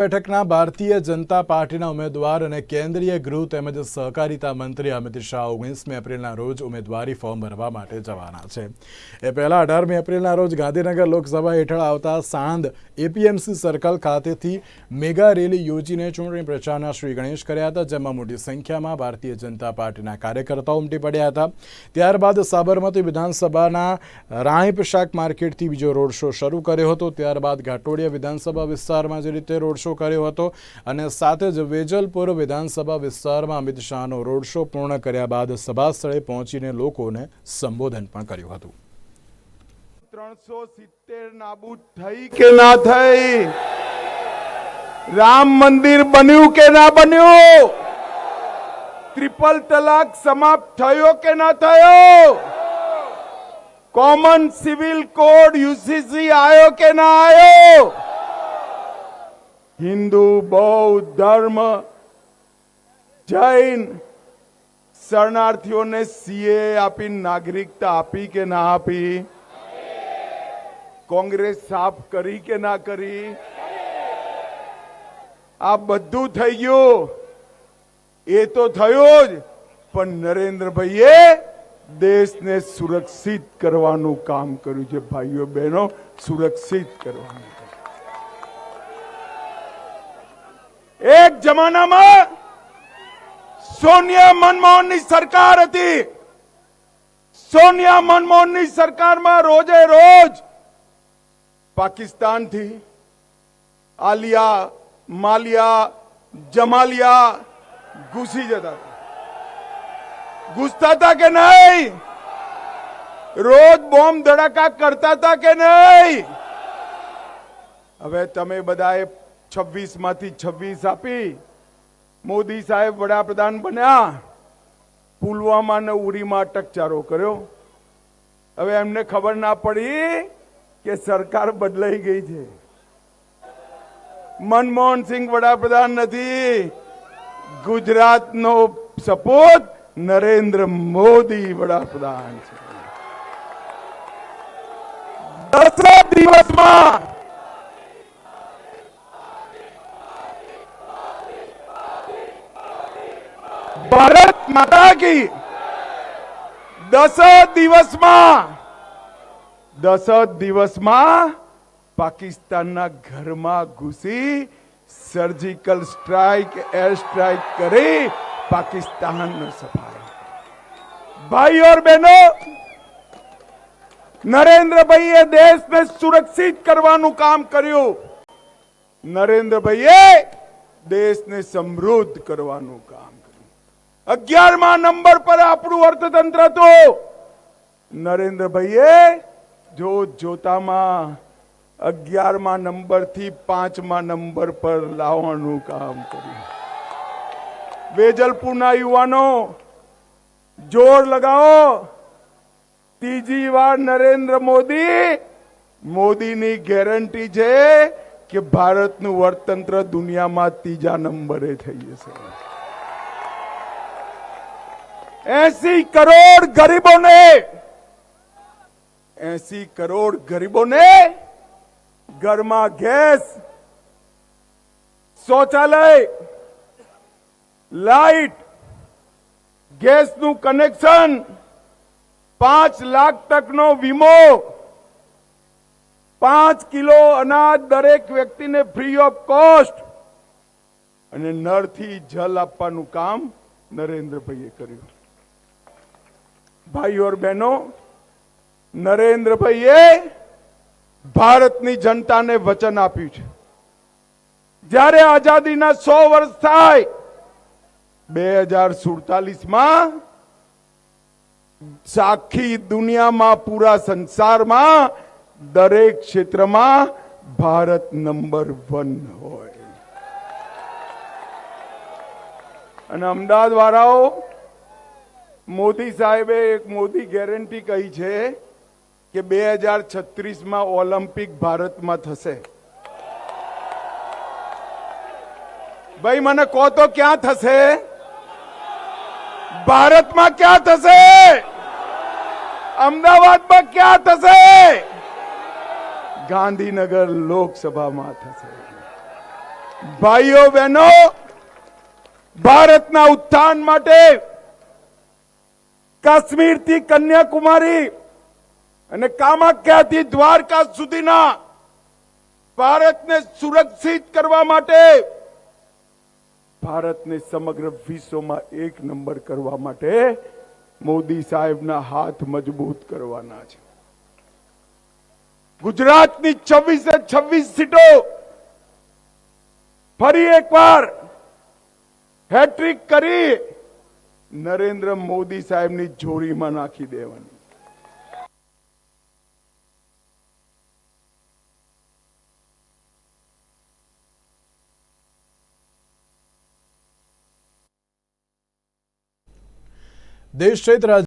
બેઠકના ભારતીય જનતા પાર્ટીના ઉમેદવાર અને કેન્દ્રીય ગૃહ તેમજ સહકારિતા મંત્રી અમિત શાહ ઓગણીસમી એપ્રિલના રોજ ઉમેદવારી ફોર્મ ભરવા માટે જવાના છે. એ પહેલા અઢારમી એપ્રિલના રોજ ગાંધીનગર લોકસભા હેઠળ આવતા સાંદ એપીએમસી સર્કલ ખાતેથી મેગા રેલી યોજીને ચૂંટણી પ્રચારના શ્રી ગણેશ કર્યા હતા, જેમાં મોટી સંખ્યામાં ભારતીય જનતા પાર્ટીના કાર્યકર્તાઓ ઉમટી પડ્યા હતા. ત્યારબાદ સાબરમતી વિધાનસભાના રાણીપ શાક માર્કેટથી બીજો રોડ શો શરૂ કર્યો હતો. ત્યારબાદ ઘાટોડિયા વિધાનસભા વિસ્તારમાં જે રીતે રોડ શો કર્યો હતો અને સાથે જ વેજલપુર વિધાનસભા વિસ્તારમાં અમિત શાહનો રોડ શો પૂર્ણ કર્યા બાદ સભા સ્થળે પહોંચીને લોકોને સંબોધન પણ કર્યું હતું. ત્રણસો સિત્તેર નાબૂદ થઈ કે ના થઈ? રામ મંદિર બન્યું કે ના બન્યું? ટ્રિપલ તલાક સમાપ્ત થયો કે ના થયો? કોમન સિવિલ કોડ યુસીસી આવ્યો કે ના આયો? હિન્દુ, બૌદ્ધ, ધર્મ, જૈન શરણાર્થીઓને સીએ આપી, નાગરિકતા આપી કે ના આપી? કોંગ્રેસ સાફ કરી કે ના કરી? આ બધું થઈ ગયું. એ તો થયું જ. પણ નરેન્દ્રભાઈએ દેશને સુરક્ષિત કરવાનું કામ કર્યું છે. ભાઈઓ, બહેનો, સુરક્ષિત કરવાનું. એક જમાનામાં સોનિયા મનમોહનની સરકાર હતી. સોનિયા મનમોહનની સરકારમાં રોજે રોજ પાકિસ્તાનથી આલિયા, માલિયા, જમાલિયા ઘૂસી જતા ઘૂસતા હતા કે નહીં? રોજ બોમ્બ ધડાકા કરતા હતા કે નહીં? હવે તમે બધાએ છવ્વીસમાંથી છવ્વીસ આપી મોદી સાહેબ વડાપ્રધાન બન્યા. પુલવામા ને ઉરીમાં અટકચારો કર્યો. હવે એમને ખબર ના પડી કે સરકાર બદલાઈ ગઈ છે. મનમોહન સિંહ વડાપ્રધાન નથી. ગુજરાતનો સપોત નરેન્દ્ર મોદી વડાપ્રધાન છે. દસ દિવસમાં ભારત માતા કી. દસ દિવસમાં દસ દિવસમાં પાકિસ્તાનના ઘરમાં ઘૂસી સર્જિકલ સ્ટ્રાઇક એર સ્ટ્રાઇક કરી પાકિસ્તાન સફાઈ. ભાઈ और બહેનો, નરેન્દ્રભાઈએ દેશને સુરક્ષિત કરવાનું કામ કર્યું. નરેન્દ્રભાઈએ દેશને સમૃદ્ધ કરવાનું કામ અગિયારમા નંબર પર આપણું અર્થતંત્ર હતું નરેન્દ્રભાઈએ જોત જોતામાં અગિયારમા નંબરથી પાંચમા નંબર પર લાવવાનું કામ કર્યું. વેજલપુરના યુવાનો, જોર લગાવો. ત્રીજી વાર નરેન્દ્ર મોદી, મોદીની ગેરંટી છે કે ભારતનું અર્થતંત્ર દુનિયામાં ત્રીજા નંબરે થઈ જશે. એસી કરોડ ગરીબોને, એસી કરોડ ગરીબોને ઘરમાં ગેસ, શૌચાલય લાઈટ ગેસનું કનેક્શન, પાંચ લાખ તકનો વીમો, પાંચ કિલો અનાજ દરેક વ્યક્તિને ફ્રી ઓફ કોસ્ટ અને નળથી જલ આપવાનું કામ નરેન્દ્રભાઈએ કર્યું. ભાઈઓ और બહેનો, નરેન્દ્રભાઈએ ભારતની જનતાને વચન આપ્યું છે. જ્યારે આઝાદીના સો વર્ષ થાય, બે હજાર સુડતાલીસમાં આખી દુનિયામાં, પૂરા સંસારમાં, દરેક ક્ષેત્રમાં ભારત નંબર વન હોય. અને અમદાવાદ વાળાઓ મોદી સાહેબે એક મોદી ગેરંટી કહી છે કે બે હજાર છત્રીસમાં ઓલિમ્પિક ભારતમાં થશે. ભાઈ, મને કહો તો ક્યાં થશે? ભારતમાં ક્યાં થશે? અમદાવાદમાં ક્યાં થશે? ગાંધીનગર લોકસભામાં થશે. ભાઈઓ, બહેનો, ભારતના ઉત્થાન માટે કાશ્મીરથી કન્યાકુમારી અને કામાખ્યાથી દ્વારકા સુધીના ભારતને સુરક્ષિત કરવા માટે ભારતને સમગ્ર વિશ્વમાં એક નંબર કરવા માટે મોદી સાહેબના હાથ મજબૂત કરવાના છે. ગુજરાતની છવ્વીસે છવ્વીસ સીટો ફરી એકવાર હેટ્રિક કરી નરેન્દ્ર મોદી સાહેબની જોડીમાં નાખી દેવાની. દેશ સહિત